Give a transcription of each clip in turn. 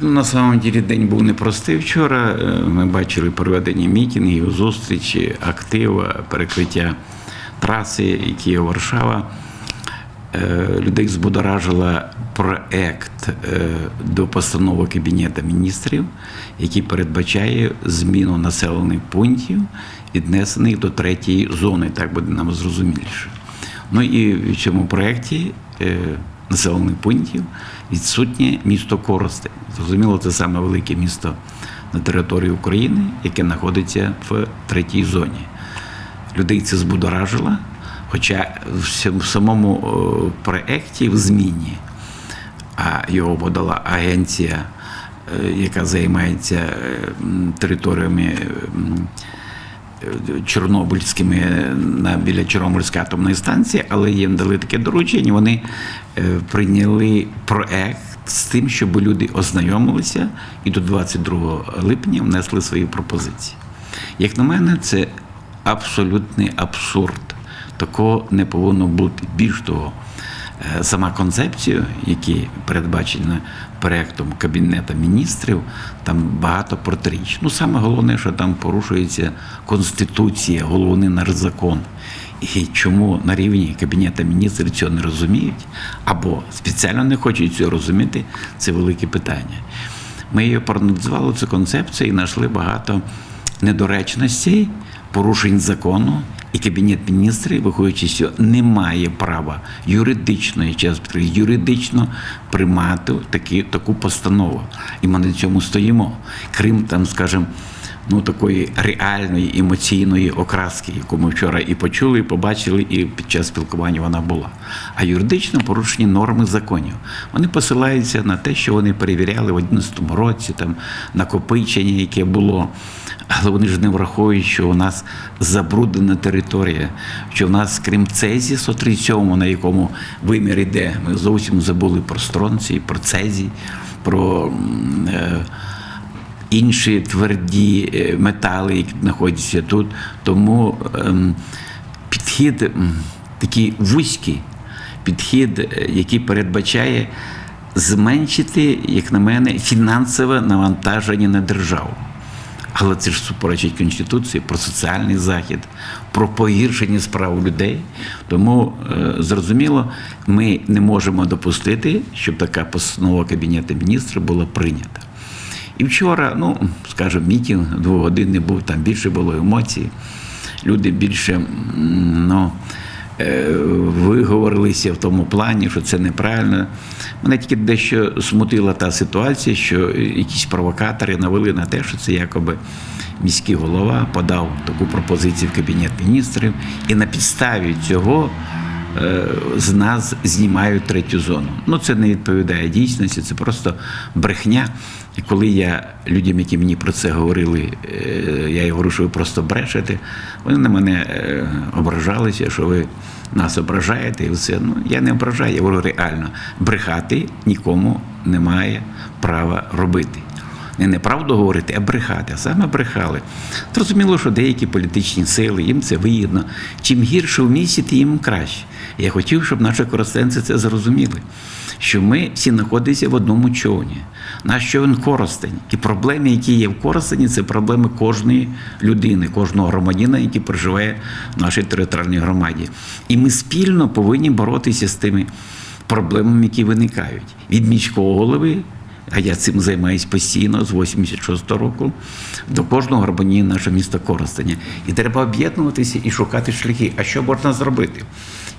Ну, на самом деле день був непростий вчора. Е, Ми бачили проведення мітингів, зустрічі, актива, перекриття траси Київ-Варшава. Е, Людей збудоражила проект е, до постанови Кабінету міністрів, який передбачає зміну населених пунктів, віднесених до третьої зони, так буде нам зрозуміліше. Ну і в цьому проєкті е, населених пунктів відсутнє місто Коростень. Зрозуміло, це саме велике місто на території України, яке знаходиться в третій зоні. Людей це збудоражило, хоча в самому проєкті в зміні, а його подала агенція, е, яка займається е, територіями. Чорнобильськими на біля Чорнобильської атомної станції, але їм дали таке доручення. Вони е, прийняли проект з тим, щоб люди ознайомилися і до 22 липня внесли свої пропозиції. Як на мене, це абсолютний абсурд. Такого не повинно бути. Більш того, е, сама концепція, які передбачена проектом Кабінету міністрів, там багато протиріч. Ну, саме головне, що там порушується Конституція, головний наш закон. І чому на рівні Кабінету міністрів цього не розуміють, або спеціально не хочуть цього розуміти, це велике питання. Ми її проаналізували цю концепцію і знайшли багато недоречностей, порушень закону. І Кабінет міністрів, виходячи що не має права юридичної час юридично приймати такі, таку постанову. І ми на цьому стоїмо. Крім там, скажімо, ну такої реальної емоційної окраски, яку ми вчора і почули, і побачили, і під час спілкування вона була. А юридично порушені норми законів. Вони посилаються на те, що вони перевіряли в 2011 році, там накопичення, яке було. Але вони ж не враховують, що у нас забруднена територія, що в нас, крім цезі 137, на якому вимір іде, ми зовсім забули про стронцій, про цезій, про е, інші тверді е, метали, які знаходяться тут. Тому ем, підхід такий вузький, підхід, е, який передбачає зменшити, як на мене, фінансове навантаження на державу. Але це ж суперечить Конституції про соціальний захід, про погіршення справ людей. Тому е, зрозуміло, ми не можемо допустити, щоб така постанова Кабінету міністрів була прийнята. І вчора, ну скажімо, мітинг двогодинний був, там більше було емоцій. Люди більше ну, е, виговорилися в тому плані, що це неправильно. Мене тільки дещо смутила та ситуація, що якісь провокатори навели на те, що це якоби міський голова подав таку пропозицію в Кабінет міністрів, і на підставі цього е, з нас знімають третю зону. Ну це не відповідає дійсності, це просто брехня. І коли я людям, які мені про це говорили, е, я їм говорю, що ви просто брешете, вони на мене е, ображалися, що ви нас ображаєте, і все. Ну я не ображаю, я говорю реально, брехати нікому немає права робити. Не неправду говорити, а брехати, а саме брехали. Зрозуміло, що деякі політичні сили, їм це вигідно. Чим гірше в місті, тим краще. Я хотів, щоб наші коростенці це зрозуміли, що ми всі знаходимося в одному човні. Наш човен Коростень. І проблеми, які є в Коростені, це проблеми кожної людини, кожного громадянина, який проживає в нашій територіальній громаді. І ми спільно повинні боротися з тими проблемами, які виникають від міського голови а я цим займаюсь постійно з 86-го року до кожного громадянина нашого міста Коростеня. І треба об'єднуватися і шукати шляхи. А що можна зробити?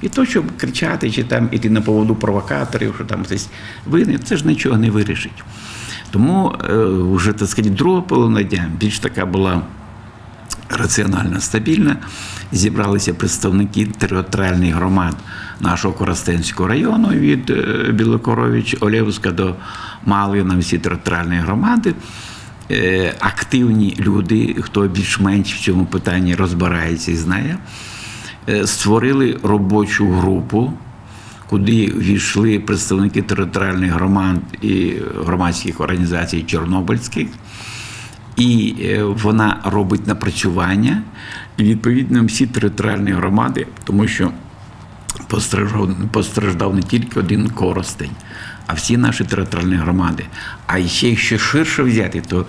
І то, щоб кричати, чи там іти на поводу провокаторів, що там хтось винен, це ж нічого не вирішить. Тому е, вже так сказати, друга половина дня більш така була раціонально стабільна. Зібралися представники територіальних громад нашого Коростенського району від е, Білокорович, Олєвська до Малина, всі територіальні громади. Е, Активні люди, хто більш-менш в цьому питанні розбирається і знає, створили робочу групу, куди війшли представники територіальних громад і громадських організацій Чорнобильських і е, вона робить напрацювання, і відповідно всі територіальні громади, тому що постраждав не тільки один коростень, а всі наші територіальні громади. А ще якщо ширше взяти, то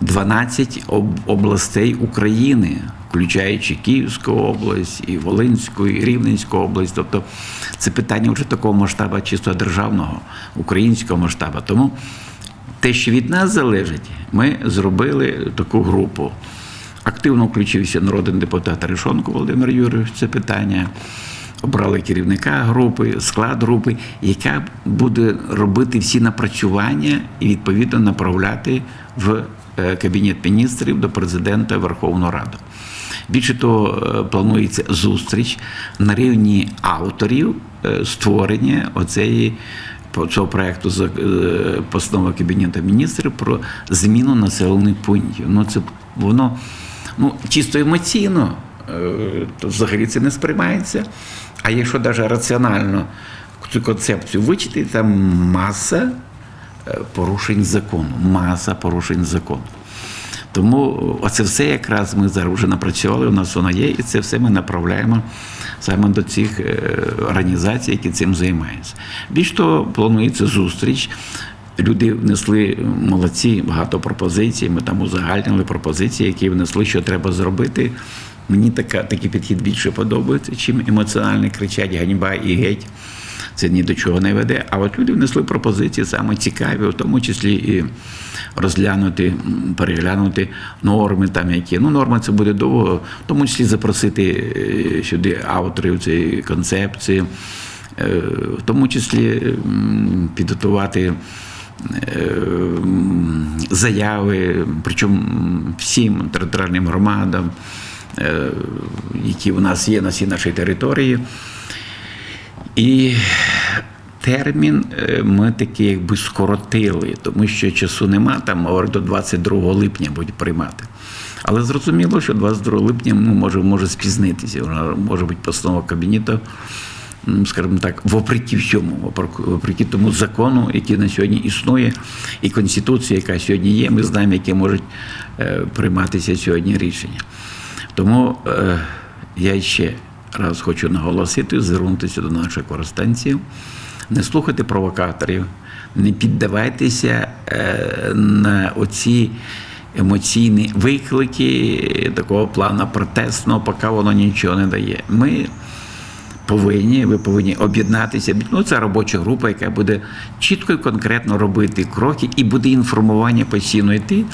12 областей України, включаючи Київську область, і Волинську, і Рівненську область. Тобто це питання вже такого масштабу чисто державного, українського масштабу. Тому те, що від нас залежить, ми зробили таку групу. Активно включився народний депутат Решонко Володимир Юрійович це питання. Обрали керівника групи, склад групи, яка буде робити всі напрацювання і відповідно направляти в Кабінет міністрів до президента Верховну Раду. Більше того, е, планується зустріч на рівні авторів е, створення оцеї цього проекту е, постанови Кабінету міністрів про зміну населених пунктів. Ну це воно ну, чисто емоційно, е, то взагалі це не сприймається. А якщо навіть раціонально цю концепцію вичити, там маса е, порушень закону, маса порушень закону. Тому оце все якраз ми зараз вже напрацювали, у нас воно є, і це все ми направляємо саме до цих е, організацій, які цим займаються. Більш того, планується зустріч. Люди внесли молодці багато пропозицій. Ми там узагальнили пропозиції, які внесли, що треба зробити. Мені така, такий підхід більше подобається, чим емоціонально кричать ганьба і геть. Це ні до чого не веде. А от люди внесли пропозиції саме цікаві, в тому числі і розглянути, переглянути норми, там які. Ну, норми це буде довго, в тому числі запросити е, сюди авторів цієї концепції, е, в тому числі підготувати. е, Заяви, причому всім територіальним громадам, які у нас є на всій нашій території. І термін е, ми таки якби скоротили, тому що часу нема, там до 22 липня будуть приймати. Але зрозуміло, що 22 липня ну, може, може спізнитися, може бути постанова кабінету, скажімо так, вопреки всьому, вопреки- тому закону, який на сьогодні існує, і Конституції, яка сьогодні є, ми знаємо, які можуть е, прийматися сьогодні рішення. Тому е, я ще раз хочу наголосити, звернутися до наших користанців, не слухайте провокаторів, не піддавайтеся е, на оці емоційні виклики такого плану протестного, поки воно нічого не дає. Ми повинні, ви повинні об'єднатися. Ну, це робоча група, яка буде чітко і конкретно робити кроки, і буде інформування постійно йти.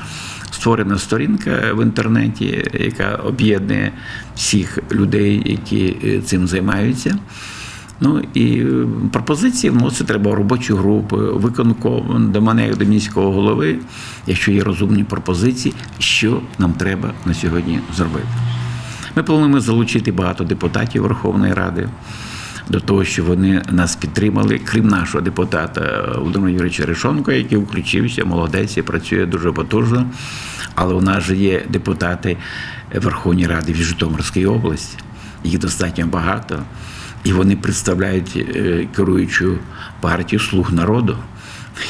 Створена сторінка в інтернеті, яка об'єднує всіх людей, які е, цим займаються. Ну і е, пропозиції вносити треба робочу групу, виконком до мене як до міського голови, якщо є розумні пропозиції, що нам треба на сьогодні зробити. Ми плануємо залучити багато депутатів Верховної Ради до того, що вони нас підтримали, крім нашого депутата Володимира Юрійовича Решонко, який включився, молодець і працює дуже потужно. Але у нас же є депутати Верховної Ради в Житомирській області, їх достатньо багато, і вони представляють е, керуючу партію слуг народу.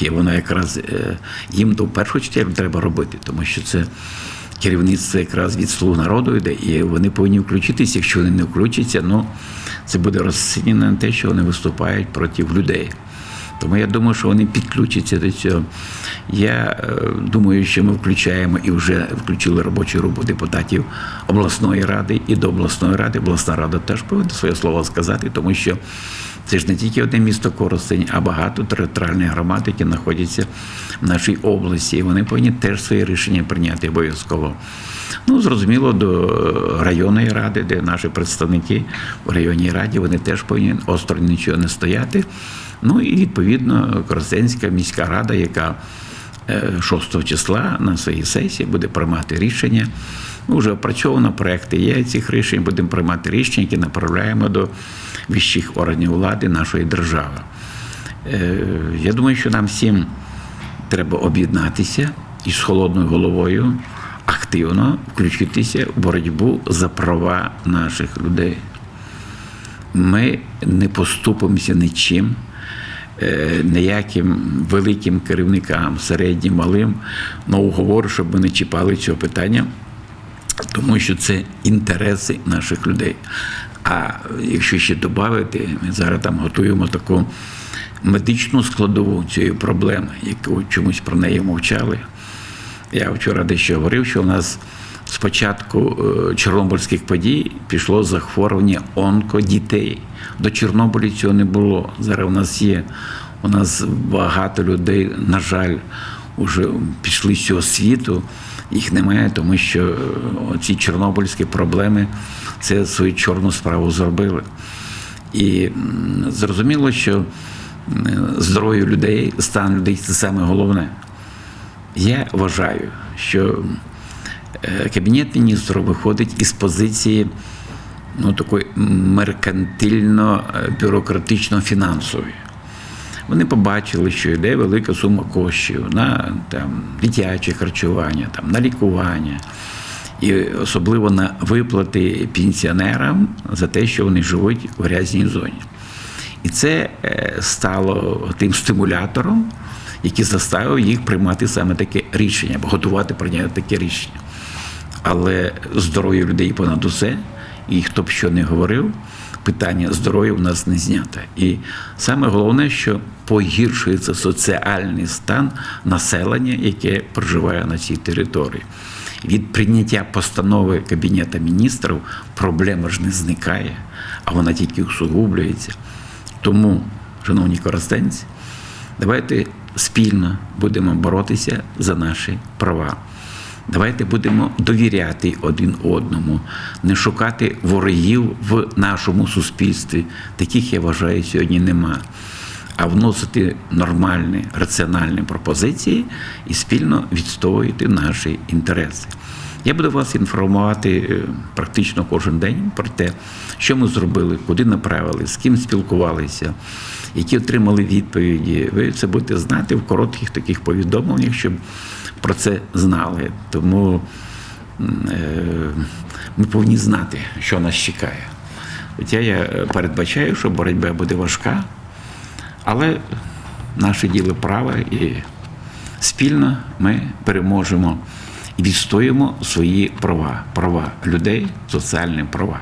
І вона якраз е, їм в першу чергу треба робити, тому що це керівництво якраз від слуг народу йде, і вони повинні включитися. Якщо вони не включаться, ну це буде розцінено на те, що вони виступають проти людей. Тому я думаю, що вони підключаться до цього. Я е, думаю, що ми включаємо і вже включили робочу групу депутатів обласної ради і до обласної ради. Обласна рада теж повинна своє слово сказати, тому що це ж не тільки одне місто Коростень, а багато територіальних громад, які знаходяться в нашій області. І вони повинні теж свої рішення прийняти обов'язково. Ну, зрозуміло, до районної ради, де наші представники в районній раді, вони теж повинні осторонь нічого не стояти. Ну і відповідно Коростенська міська рада, яка е, 6 числа на своїй сесії буде приймати рішення. Ну, вже опрацьовано проекти є цих рішень, будемо приймати рішення, які направляємо до вищих органів влади нашої держави. Е, Я думаю, що нам всім треба об'єднатися і з холодною головою активно включитися в боротьбу за права наших людей. Ми не поступимося нічим, е, ніяким великим керівникам, середнім, малим, на уговор, щоб ми не чіпали цього питання, тому що це інтереси наших людей. А якщо ще додати, ми зараз там готуємо таку медичну складову цієї проблеми, яку чомусь про неї мовчали. Я вчора дещо говорив, що у нас з початку е, чорнобильських подій пішло захворювання онкодітей. До Чорнобиля цього не було. Зараз у нас є. У нас багато людей, на жаль, вже пішли з цього світу. Їх немає, тому що е, ці чорнобильські проблеми це свою чорну справу зробили. І зрозуміло, що здоров'я людей, стан людей це саме головне. Я вважаю, що е, Кабінет міністрів виходить із позиції ну, такої меркантильно-бюрократично-фінансової. Вони побачили, що йде велика сума коштів на там, дитяче харчування, там, на лікування, і особливо на виплати пенсіонерам за те, що вони живуть в грязній зоні. І це е, стало тим стимулятором, який заставив їх приймати саме таке рішення, або готувати прийняти таке рішення. Але здоров'я людей понад усе, і хто б що не говорив, питання здоров'я в нас не знято. І саме головне, що погіршується соціальний стан населення, яке проживає на цій території. Від прийняття постанови Кабінету міністрів проблема ж не зникає, а вона тільки усугублюється. Тому, шановні користенці, давайте спільно будемо боротися за наші права. Давайте будемо довіряти один одному, не шукати ворогів в нашому суспільстві. Таких, я вважаю, сьогодні нема. А вносити нормальні, раціональні пропозиції і спільно відстоювати наші інтереси. Я буду вас інформувати е, практично кожен день про те, що ми зробили, куди направили, з ким спілкувалися, які отримали відповіді. Ви це будете знати в коротких таких повідомленнях, щоб про це знали. Тому е, ми повинні знати, що нас чекає. Хоча я передбачаю, що боротьба буде важка, але наше діло праве і спільно ми переможемо і відстоїмо свої права, права людей, соціальні права.